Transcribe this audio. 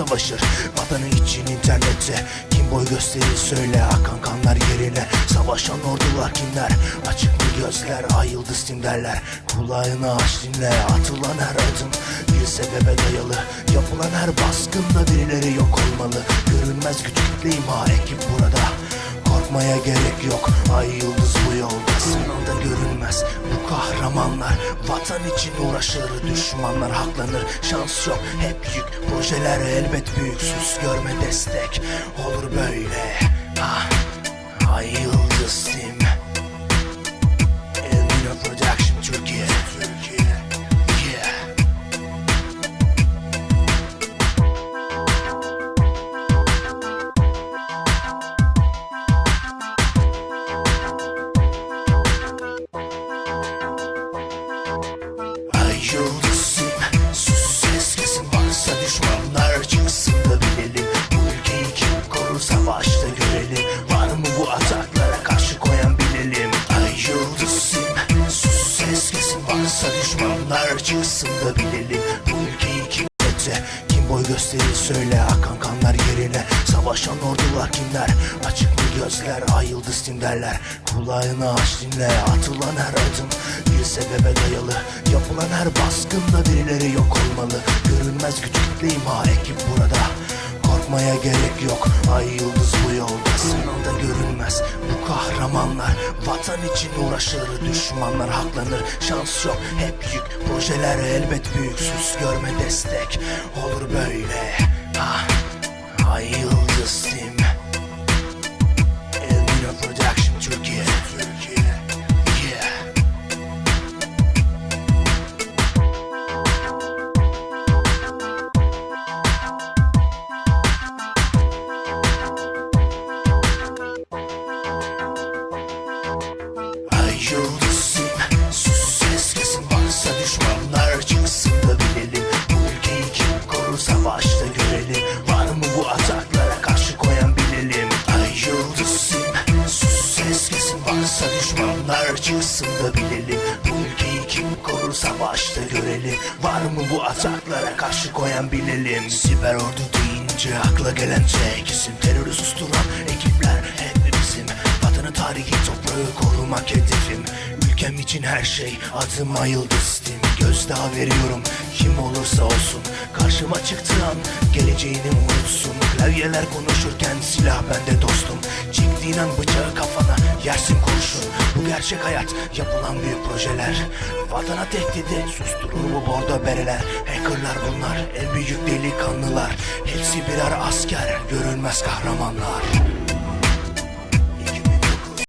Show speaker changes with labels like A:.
A: savaşır Vatanı için internette Kim boy gösterir söyle. Akan kanlar yerine Savaşan ordular kimler? Açık mı gözler ay yıldız tim derler Kulağını aç dinle Atılan her adım bir sebebe dayalı. Yapılan her baskında birileri yok olmalı. Görünmez güç kitle imha ekip burada. Korkmaya gerek yok Ay yıldız bu yolda. Sen kahramanlar Vatan için uğraşır Düşmanlar haklanır. Şans yok hep yük. Projeler elbet büyük. Sus görme destek. Olur böyle. Ah, Ay yıldız tim çıksın da bilelim Bu ülkeyi kim etse Kim boy gösterir söyle. Akan kanlar yerine Savaşan ordular kimler? Açık mı gözler ay yıldız tim derler. Kulağını aç dinle atılan her adım Bir sebebe dayalı. Yapılan her baskında birileri yok olmalı. Görünmez imha ekip burada. Korkmaya gerek yok Ay yıldız bu yolda Vatan için uğraşır Düşmanlar haklanır. Şans yok hep yük. Projeler elbet büyük. Sus görme destek. Olur böyle. Ah, Ay yıldız tim Elmina çıksın da bilelim. Bu ülkeyi kim korur savaşta görelim. Var mı bu ataklara karşı koyan bilelim? Siber ordu deyince akla gelen tek isim Terörü susturan ekipler hep bizim. Vatanı tarihi toprağı korumak hedefim. Ülkem için her şey adıma yıldız tim Gözdağı veriyorum kim olursa olsun. Karşıma çıktığı an geleceğini unutsun. Klavyeler konuşurken silah bende dostum An bıçağı kafana yersin kurşun. Bu gerçek hayat yapılan büyük projeler. Vatana tehdidi susturur bu bordo bereler. Hackerlar bunlar en büyük delikanlılar. Hepsi birer asker görünmez kahramanlar